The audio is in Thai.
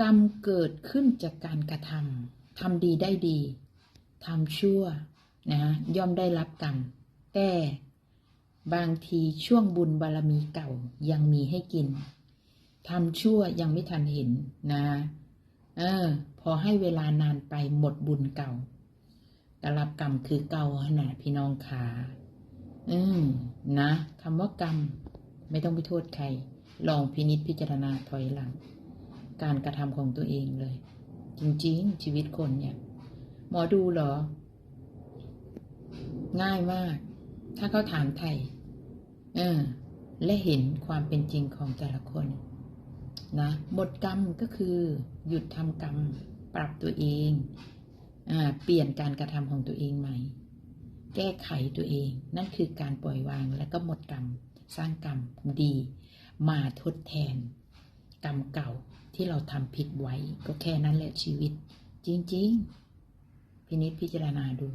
กรรมเกิดขึ้นจากการกระทำทำดีได้ดีทำชั่วนะย่อมได้รับกรรม แต่บางทีช่วงบุญบารมีเก่ายังมีให้กินทำชั่วยังไม่ทันเห็นนะเออพอให้เวลานานไปหมดบุญเก่าแต่รับกรรมคือเก่าขนาดพี่น้องขาอืมนะคำว่ากรรมไม่ต้องไปโทษใคร ลองพินิจพิจารณาถอยหลัง การกระทำของตัวเองเลย จริงๆ ชีวิตคนเนี่ย หมอดูเหรอ ง่ายมาก ถ้าเขาถามไทยเออและเห็นความเป็นจริงของแต่ละคน นะหมดกรรมก็คือ หยุดทำกรรม ปรับตัวเองอเปลี่ยนการกระทำของตัวเองใหม่ แก้ไขตัวเอง นั่นคือการปล่อยวางและก็หมดกรรม สร้างกรรมดี มาทดแทน กรรมเก่า ที่เราทำผิดไว้ ก็แค่นั้นแหละชีวิต จริง ๆ พินิจพิจารณาดู